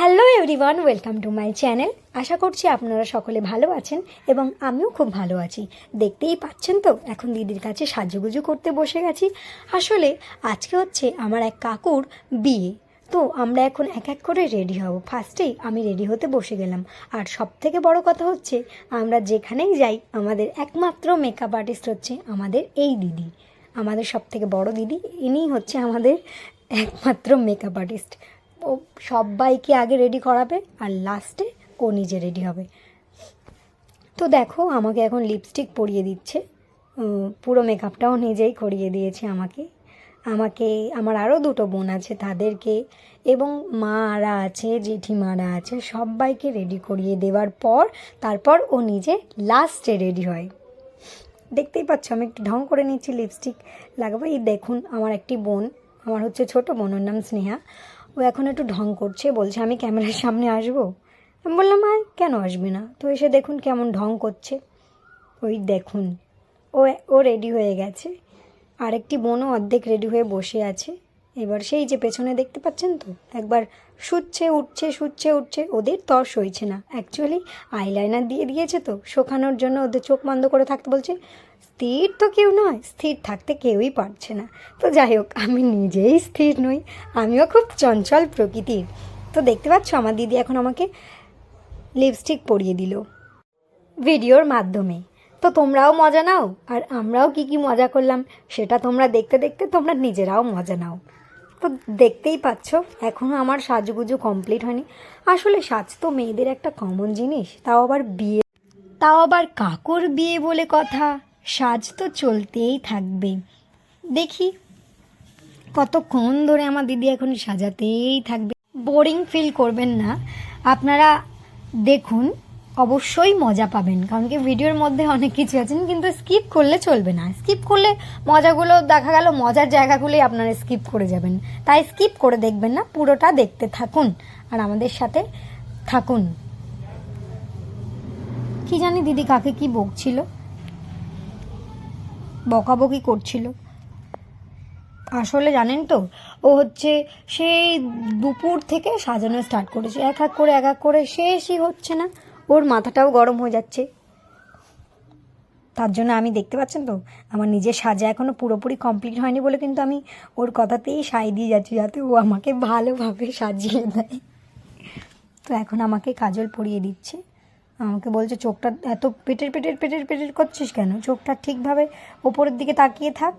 Hello everyone welcome to my channel আশা করছি আপনারা সকলে ভালো আছেন এবং আমিও খুব ভালো আছি। দেখতেই পাচ্ছেন তো, এখন দিদির কাছে সাজুগুজু করতে বসে গেছি। আসলে আজকে হচ্ছে আমার এক কাকুর বিয়ে। তো আমরা এখন এক এক করে রেডি হব। ফার্স্টেই আমি রেডি হতে বসে গেলাম। আর সব থেকে বড় কথা হচ্ছে, আমরা যেখানেই যাই, আমাদের একমাত্র মেকআপ আর্টিস্ট হচ্ছে আমাদের এই দিদি। আমাদের সব থেকে বড় দিদি, ইনিই হচ্ছে আমাদের একমাত্র মেকআপ আর্টিস্ট ও সবাইকে আগে রেডি করাবে? আর লাস্টে ও নিজে রেডি হবে। তো দেখো, আমাকে এখন লিপস্টিক পরিয়ে দিচ্ছে। পুরো মেকআপটাও নিজেই করিয়ে দিয়েছে আমাকে। আমাকে, আমার আরও দুটো বোন আছে তাদেরকে। এবং মারা আছে, জেঠিমারা আছে, সবাইকে রেডি করিয়ে দেওয়ার পর, তারপর ও নিজে লাস্টে রেডি হয়। দেখতেই পাচ্ছ, আমি একটু ঢং করে নিচ্ছি লিপস্টিক লাগাবো। এই দেখুন, আমার একটি বোন, আমার হচ্ছে ছোট বোন, ওর নাম স্নেহা। ও এখন একটু ঢং করছে, বলছে, আমি ক্যামেরার সামনে আসব? আমি বললাম আয় কেন আসবে না? তো এসে দেখুন কেমন ঢং করছে। ওই দেখুন, ও ও রেডি হয়ে গেছে। আরেকটি বোনও অর্ধেক রেডি হয়ে বসে আছে। এবার সেই যে পেছনে দেখতে পাচ্ছেন তো, একবার শুচ্ছে, উঠছে শুচ্ছে, উঠছে, ওদের তর সইছে না। অ্যাকচুয়ালি আইলাইনার দিয়ে দিয়েছে তো, শোকানোর জন্য ওদের চোখ বন্ধ করে থাকতে বলছে স্থির তো কেউ নয়, স্থির থাকতে কেউই পারছে না। তো যাই হোক, আমি নিজেই স্থির নই, আমিও খুব চঞ্চল প্রকৃতির। তো দেখতে পাচ্ছ, আমার দিদি এখন আমাকে লিপস্টিক পরিয়ে দিল ভিডিওর মাধ্যমে। তো তোমরাও মজা নাও, আর আমরাও কি কি মজা করলাম, সেটা তোমরা দেখতে দেখতে তোমরা নিজেরাও মজা নাও। তো দেখতেই পাচ্ছ এখনও আমার সাজুগুজু কমপ্লিট হয়নি। আসলে সাজ তো মেয়েদের একটা কমন জিনিস, তাও আবার বিয়ে, তাও আবার কাকুর বিয়ে বলে কথা। সাজ তো চলতেই থাকবে। দেখি কতক্ষণ ধরে আমার দিদি এখন সাজাতেই থাকবে। বোরিং ফিল করবেন না। আপনারা দেখুন, অবশ্যই মজা পাবেন। কারণ কি ভিডিওর মধ্যে অনেক কিছু আছেন কিন্তু স্কিপ করলে চলবে না। স্কিপ করলে মজাগুলো দেখা গেল, মজার জায়গাগুলোই আপনারা স্কিপ করে যাবেন। তাই স্কিপ করে দেখবেন না, পুরোটা দেখতে থাকুন আর আমাদের সাথে থাকুন। কি জানি দিদি কাকে কি বকছিল। বকাবকি করছিল। আসলে জানেন তো, ও হচ্ছে সেই দুপুর থেকে সাজানো স্টার্ট করেছে। এক এক করে, এক এক করে শেষই হচ্ছে না। ওর মাথাটাও গরম হয়ে যাচ্ছে। তার জন্য আমি দেখতে পাচ্ছেন তো, আমার নিজের সাজা এখনও পুরোপুরি কমপ্লিট হয়নি বলে কিন্তু আমি ওর কথাতেই সাই দিয়ে যাচ্ছি যাতে ও আমাকে ভালোভাবে সাজিয়ে দেয়। তো এখন আমাকে কাজল পরিয়ে দিচ্ছে। আমাকে বলছে, চোখটা এত পেটের পেটের পেটের পেটের করছিস কেন? চোখটা ঠিকভাবে ওপরের দিকে তাকিয়ে থাক।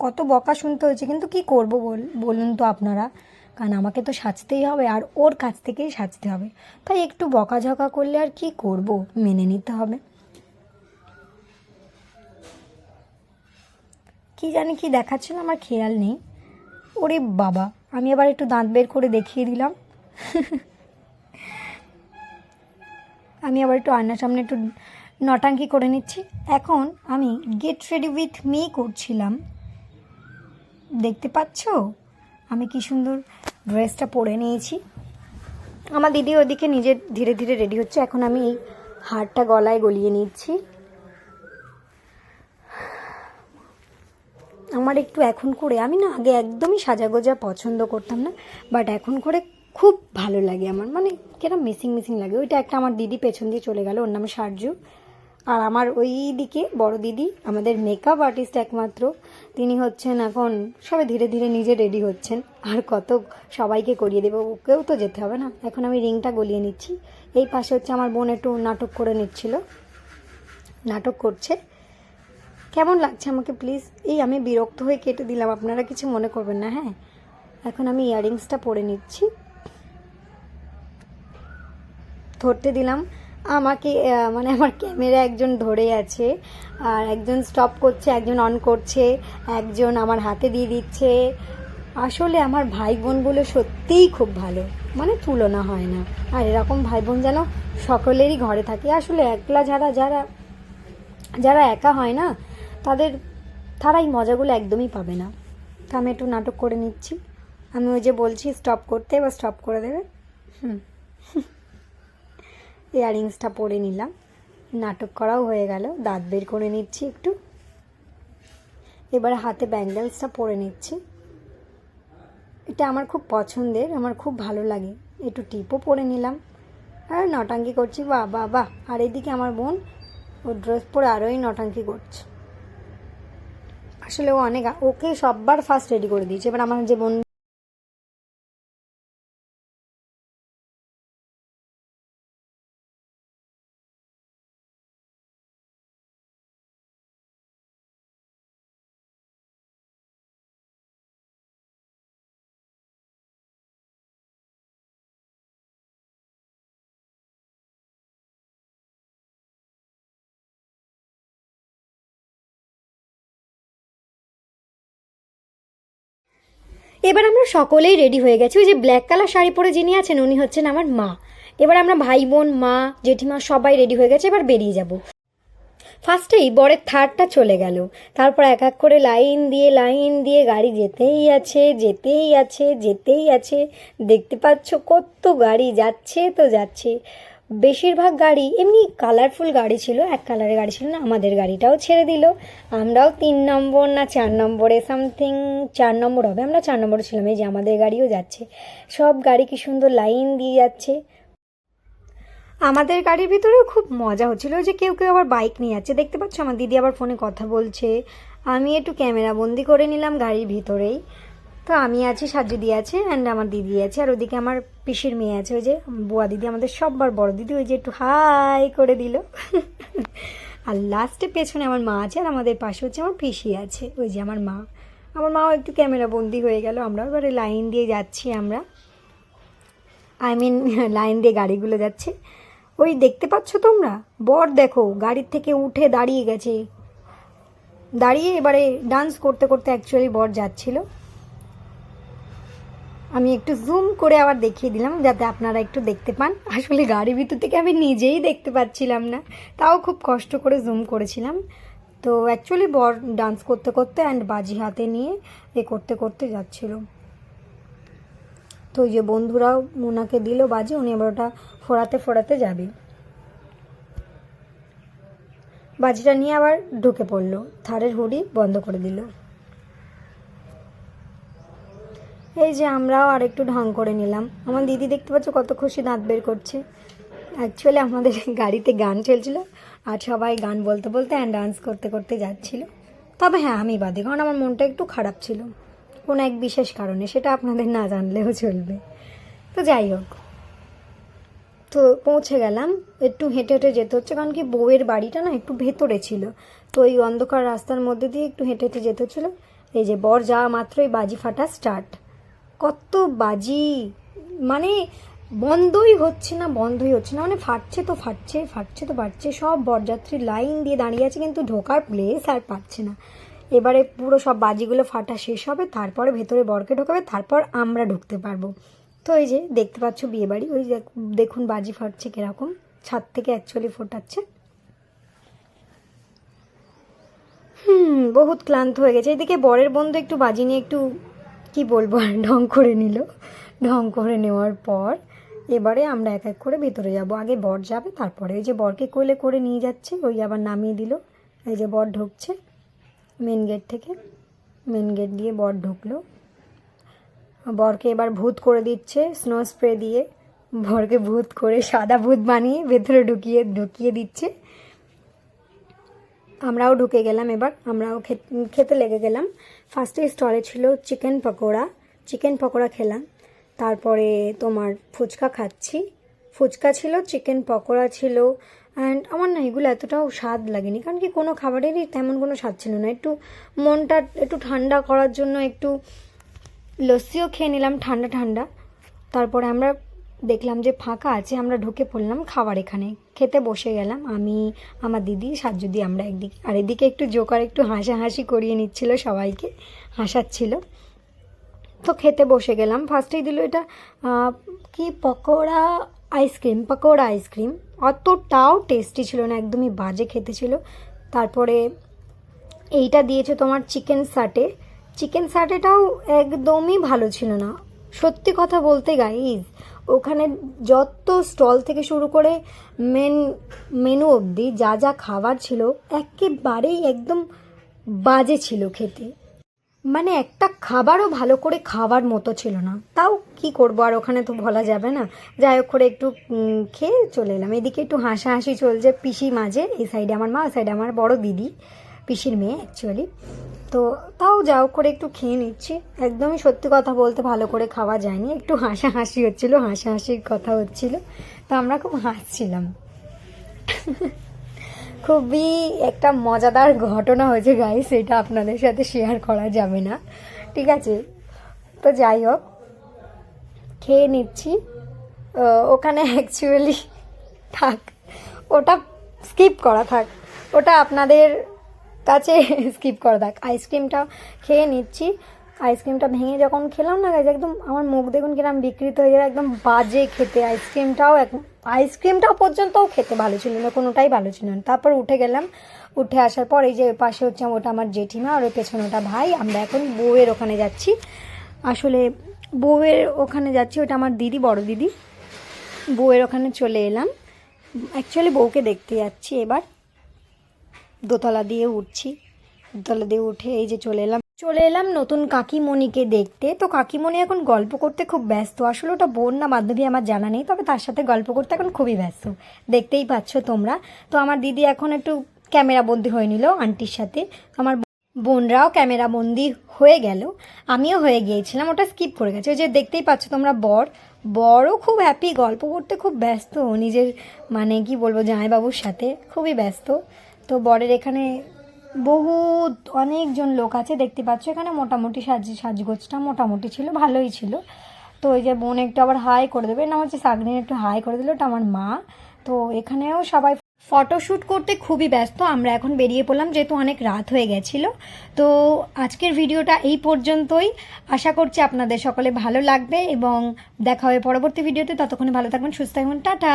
কত বকা শুনতে হয়েছে, কিন্তু কি করব বল, বলুন তো আপনারা। কারণ আমাকে তো সাজতেই হবে, আর ওর কাছ থেকেই সাজতে হবে। তাই একটু বকাঝকা করলে আর কি করব, মেনে নিতে হবে। কি জানি কি দেখাচ্ছিল, আমার খেয়াল নেই। ওরে বাবা, আমি আবার একটু দাঁত বের করে দেখিয়ে দিলাম। আমি আবার একটু আয়নার সামনে একটু নটাঙ্কি করে নিচ্ছি। এখন আমি গেট রেডি উইথ মি করছিলাম। দেখতে পাচ্ছ? আমি কি সুন্দর ড্রেসটা পরে নিয়েছি। আমার দিদি ওদিকে নিজে ধীরে ধীরে রেডি হচ্ছে। এখন আমি এই হারটা গলায় গলিয়ে নিচ্ছি। আমার একটু এখন করে, আমি না আগে একদমই সাজাগোজা পছন্দ করতাম না বাট এখন করে খুব ভালো লাগে আমার। মানে কেন মিসিং মিসিং লাগে। ওইটা একটা আমার দিদি পেছন দিয়ে চলে গেল, ওর নাম সারজু। আর আমার ওই দিকে, বড় দিদি, আমাদের মেকআপ আর্টিস্ট একমাত্র, তিনি হচ্ছেন এখন, সবাই ধীরে ধীরে নিজে রেডি হচ্ছেন। আর কত সবাইকে করিয়ে দেবো, ওকেও তো যেতে হবে না। এখন আমি রিংটা গলিয়ে নিচ্ছি। এই পাশে হচ্ছে আমার বোন একটু নাটক করে নিচ্ছিল। নাটক করছে। কেমন লাগছে আমাকে প্লিজ এই আমি বিরক্ত হয়ে কেটে দিলাম, আপনারা কিছু মনে করবেন না হ্যাঁ? এখন আমি ইয়াররিংসটা পরে নিচ্ছি। ধরতে দিলাম। আমাকে মানে আমার ক্যামেরা একজন ধরে আছে, আর একজন স্টপ করছে, একজন অন করছে, একজন আমার হাতে দিয়ে দিচ্ছে। আসলে আমার ভাই বোনগুলো সত্যিই খুব ভালো মানে তুলনা হয় না। আর এরকম ভাই বোন যেন সকলেরই ঘরে থাকে। আসলে একলা যারা যারা যারা একা হয় না, তাদের তারা এই মজাগুলো একদমই পাবে না। তা আমি একটু নাটক করে নিচ্ছি। আমি ওই যে বলছি স্টপ করতে বা স্টপ করে দেবে। হুম। ইয়াররিংসটা পরে নিলাম। নাটক করাও হয়ে গেল। দাঁত বের করে নিচ্ছি একটু। এবার হাতে ব্যাঙ্গেলসটা পরে নিচ্ছি। এটা আমার খুব পছন্দের, আমার খুব ভালো লাগে। একটু টিপও পরে নিলাম। আর, নটাঙ্কি করছি। বাহ বাহ বাহ। আর এদিকে আমার বোন, ও ড্রেস পরে আরোই নটাঙ্কি করছে। আসলে ও অনেক, ওকে সববার ফার্স্ট রেডি করে দিয়েছে। এবার আমার যে বোন এবার আমরা সকলেই রেডি হয়ে গেছি। ওই যে ব্ল্যাক কালার শাড়ি পরে যিনি আছেন, উনি হচ্ছেন আমার মা। এবার আমরা ভাই বোন, মা, জেঠিমা সবাই রেডি হয়ে গেছে, এবার বেরিয়ে যাব। ফার্স্টেই বরের থার্ডটা চলে গেল। তারপর এক এক করে লাইন দিয়ে লাইন দিয়ে গাড়ি যেতেই আছে যেতেই আছে যেতেই আছে। দেখতে পাচ্ছ কত গাড়ি যাচ্ছে তো যাচ্ছে। বেশিরভাগ গাড়ি এমনি কালারফুল গাড়ি ছিল, এক কালারের গাড়ি ছিল না, আমাদের গাড়িটাও ছেড়ে দিল। আমরাও তিন নম্বর না চার নম্বরে সামথিং চার নম্বর হবে, আমরা চার নম্বরে ছিলাম, এই যে আমাদের গাড়িও যাচ্ছে। সব গাড়ি কি সুন্দর লাইন দিয়ে যাচ্ছে। আমাদের গাড়ির ভিতরেও খুব মজা হচ্ছিল যে কেউ কেউ আবার বাইক নিয়ে যাচ্ছে। দেখতে পাচ্ছ, আমার দিদি আবার ফোনে কথা বলছে। আমি একটু ক্যামেরা বন্দি করে নিলাম গাড়ির ভিতরেই। তো আমি আছি সাজুদি আছে অ্যান্ড আমার দিদি আছে, আর ওদিকে আমার পিসির মেয়ে আছে, ওই যে বুয়া দিদি, আমাদের সববার বড় দিদি, ওই যে একটু হাই করে দিল। আর লাস্টে পেছনে আমার মা আছে, আর আমাদের পাশে হচ্ছে আমার পিসি আছে, ওই যে আমার মা। আমার মাও একটু ক্যামেরা বন্দি হয়ে গেল, আমরা এবারে লাইন দিয়ে যাচ্ছি আমরা। আই মিন লাইন দিয়ে গাড়িগুলো যাচ্ছে। ওই দেখতে পাচ্ছ তোমরা? বর দেখো, গাড়ির থেকে উঠে দাঁড়িয়ে গেছে। দাঁড়িয়ে এবারে ডান্স করতে করতে অ্যাকচুয়ালি বর যাচ্ছিল। আমি একটু জুম করে আবার দেখিয়ে দিলাম, যাতে আপনারা একটু দেখতে পান। আসলে গাড়ির ভিতর থেকে আমি নিজেই দেখতে পাচ্ছিলাম না। তাও খুব কষ্ট করে জুম করেছিলাম। তো অ্যাকচুয়ালি বর ডান্স করতে করতে অ্যান্ড বাজি হাতে নিয়ে এ করতে করতে যাচ্ছিল। তো ওই যে বন্ধুরাও ওনাকে দিল বাজি, উনি আবার ওটা ফোড়াতে ফোড়াতে যাবে। বাজিটা নিয়ে আবার ঢুকে পড়ল। থারের হুডি বন্ধ করে দিল। এই যে আমরাও আর একটু ঢং করে নিলাম। আমার দিদি দেখতে পাচ্ছ কত খুশি দাঁত বের করছে। অ্যাকচুয়ালি আমাদের গাড়িতে গান চলছিল আর সবাই গান বলতে বলতে অ্যান্ড ডান্স করতে করতে যাচ্ছিল। তবে হ্যাঁ আমি বাদে, কারণ আমার মনটা একটু খারাপ ছিল। কোনো এক বিশেষ কারণে, সেটা আপনাদের না জানলেও চলবে। তো যাই হোক। তো পৌঁছে গেলাম। একটু হেঁটে হেঁটে যেতে হচ্ছে, কারণ কি বউয়ের বাড়িটা না একটু ভেতরে ছিল। তো এই অন্ধকার রাস্তার মধ্যে দিয়ে একটু হেঁটে হেঁটে যেতে হচ্ছিল। এই যে বর যাওয়া মাত্রই বাজি ফাটা স্টার্ট কত বাজি। মানে বন্ধই হচ্ছে না, বন্ধই হচ্ছে না। মানে ফাটছে তো ফাটছে ফাটছে তো ফাটছে সব বরযাত্রী লাইন দিয়ে দাঁড়িয়ে আছে কিন্তু ঢোকার প্লেস আর পাচ্ছে না। এবারে পুরো সব বাজিগুলো ফাটা শেষ হবে, তারপরে ভেতরে বরকে ঢোকাবে, তারপর আমরা ঢুকতে পারব। তো এই যে দেখতে পাচ্ছ বিয়েবাড়ি, ওই দেখুন বাজি ফাটছে কীরকম। ছাদ থেকে অ্যাকচুয়ালি ফোটাচ্ছে। হুম, বহুত ক্লান্ত হয়ে গেছে। এদিকে বরের বন্ধু একটু বাজি নিয়ে একটু কি বলব, আর ঢং করে নিল। ঢং করে নেওয়ার পর এবারে আমরা এক এক করে ভেতরে যাব। আগে বর যাবে, তারপরে ওই যে বরকে কোলে করে নিয়ে যাচ্ছে, ওই আবার নামিয়ে দিল। এই যে বর ঢুকছে মেন গেট থেকে। মেন গেট দিয়ে বর ঢুকলো। বরকে এবার ভূত করে দিচ্ছে স্নো স্প্রে দিয়ে। বরকে ভূত করে সাদা ভূত বানিয়ে ভেতরে ঢুকিয়ে ঢুকিয়ে দিচ্ছে। আমরাও ঢুকে গেলাম এবার, আমরাও খেতে লেগে গেলাম। ফার্স্টে স্টলে ছিল চিকেন পকোড়া চিকেন পকোড়া খেলাম। তারপরে তোমার ফুচকা খাচ্ছি। ফুচকা ছিল চিকেন পকোড়া ছিল অ্যান্ড আমার না এগুলো এতটাও স্বাদ লাগেনি। কারণ কি কোনো খাবারেরই তেমন কোনো স্বাদ ছিল না। একটু মনটা একটু ঠান্ডা করার জন্য একটু লস্যিও খেয়ে নিলাম, ঠান্ডা ঠান্ডা। তারপরে আমরা দেখলাম যে ফাঁকা আছে, আমরা ঢুকে পড়লাম খাবার এখানে। খেতে বসে গেলাম। আমি, আমার দিদি, সাজ্জুদি, আমরা একদিকে। আর এদিকে একটু জোকার, একটু হাসাহাসি করিয়ে নিচ্ছিল সবাইকে। হাসাচ্ছিল। তো খেতে বসে গেলাম। ফার্স্টেই দিল এটা কি pakora ice cream? Pakora ice cream. অতটাও টেস্টি ছিল না, একদমই বাজে খেতে ছিল। তারপরে এইটা দিয়েছে তোমার চিকেন সাটে। চিকেন সাটেটাও একদমই ভালো ছিল না। সত্যি কথা বলতে গাইজ ওখানে যত স্টল থেকে শুরু করে মেন, মেনু অবধি যা যা খাবার ছিল, একেবারেই একদম বাজে ছিল খেতে। মানে একটা খাবারও ভালো করে খাওয়ার মতো ছিল না। তাও কি করব আর ওখানে তো বলা যাবে না। যাই হোক করে একটু খেয়ে চলে এলাম। এদিকে একটু হাসাহাসি চলছে পিসি মাঝে, এই সাইডে আমার মা, ওই সাইডে আমার বড় দিদি। পিসির মেয়ে অ্যাকচুয়ালি তো তাও যাও করে একটু খেয়ে নিচ্ছি। একদমই সত্যি কথা বলতে ভালো করে খাওয়া যায়নি। একটু হাসাহাসি হচ্ছিল, হাসাহাসির কথা হচ্ছিল। তো আমরা খুব হাসছিলাম। খুবই একটা মজাদার ঘটনা হয়েছে গাই সেটা আপনাদের সাথে শেয়ার করা যাবে না। ঠিক আছে? তো যাই হোক, খেয়ে নিচ্ছি। ওখানে অ্যাকচুয়ালি থাক, ওটা স্কিপ করা থাক। ওটা আপনাদের কাছে স্কিপ করা থাক আইসক্রিমটা খেয়ে নিচ্ছি। আইসক্রিমটা ভেঙে যখন খেলাম না গাছ একদম আমার মুখ দেখুন কিরম বিকৃত হয়ে যাবে, একদম বাজে খেতে। আইসক্রিমটাও এক আইসক্রিমটাও পর্যন্তও খেতে ভালো ছিল না, কোনোটাই ভালো ছিল না। তারপর উঠে গেলাম, উঠে আসার পর এই যে পাশে হচ্ছে ওটা আমার জেঠিমা আর ওই পেছনে ওটা ভাই। আমরা এখন বউয়ের ওখানে যাচ্ছি। আসলে বউয়ের ওখানে যাচ্ছি, ওটা আমার দিদি, বড় দিদি। বউয়ের ওখানে চলে এলাম। অ্যাকচুয়ালি বউকে দেখতে যাচ্ছি এবার। দোতলা দিয়ে উঠছি। দোতলা দিয়ে উঠে এই যে চলে এলাম। চলে এলাম নতুন কাকিমণিকে দেখতে। তো কাকিমণি এখন গল্প করতে খুব ব্যস্ত। আসলে ওটা বোন না, বান্ধবী আমার জানা নেই। তবে তার সাথে গল্প করতে এখন খুবই ব্যস্ত। দেখতেই পাচ্ছ তোমরা। তো আমার দিদি এখন একটু ক্যামেরা বন্দি হয়ে নিল আন্টির সাথে। আমার বোনরাও ক্যামেরা বন্দি হয়ে গেল। আমিও হয়ে গিয়েছিলাম। ওটা স্কিপ করে গেছে। ওই যে দেখতেই পাচ্ছ তোমরা বর। বড়ও খুব হ্যাপি গল্প করতে খুব ব্যস্ত। নিজের মানে কি বলব, জামাইবাবুর সাথে। খুবই ব্যস্ত। তো বরের এখানে বহুত অনেকজন লোক আছে, দেখতে পাচ্ছ এখানে মোটামুটি সাজ, সাজগোজটা মোটামুটি ছিল, ভালোই ছিল। তো ওই যে বোন একটু আবার হাই করে দেবে, না হচ্ছে সাগরিন একটু হাই করে দিল, ওটা আমার মা। তো এখানেও সবাই ফটোশ্যুট করতে খুবই ব্যস্ত, আমরা এখন বেরিয়ে পড়লাম, যেহেতু অনেক রাত হয়ে গেছিল। তো আজকের ভিডিওটা এই পর্যন্তই। আশা করছি আপনাদের সকলে ভালো লাগবে এবং দেখা হবে পরবর্তী ভিডিওতে, ততক্ষণে ভালো থাকবেন, সুস্থ থাকবেন, টাটা!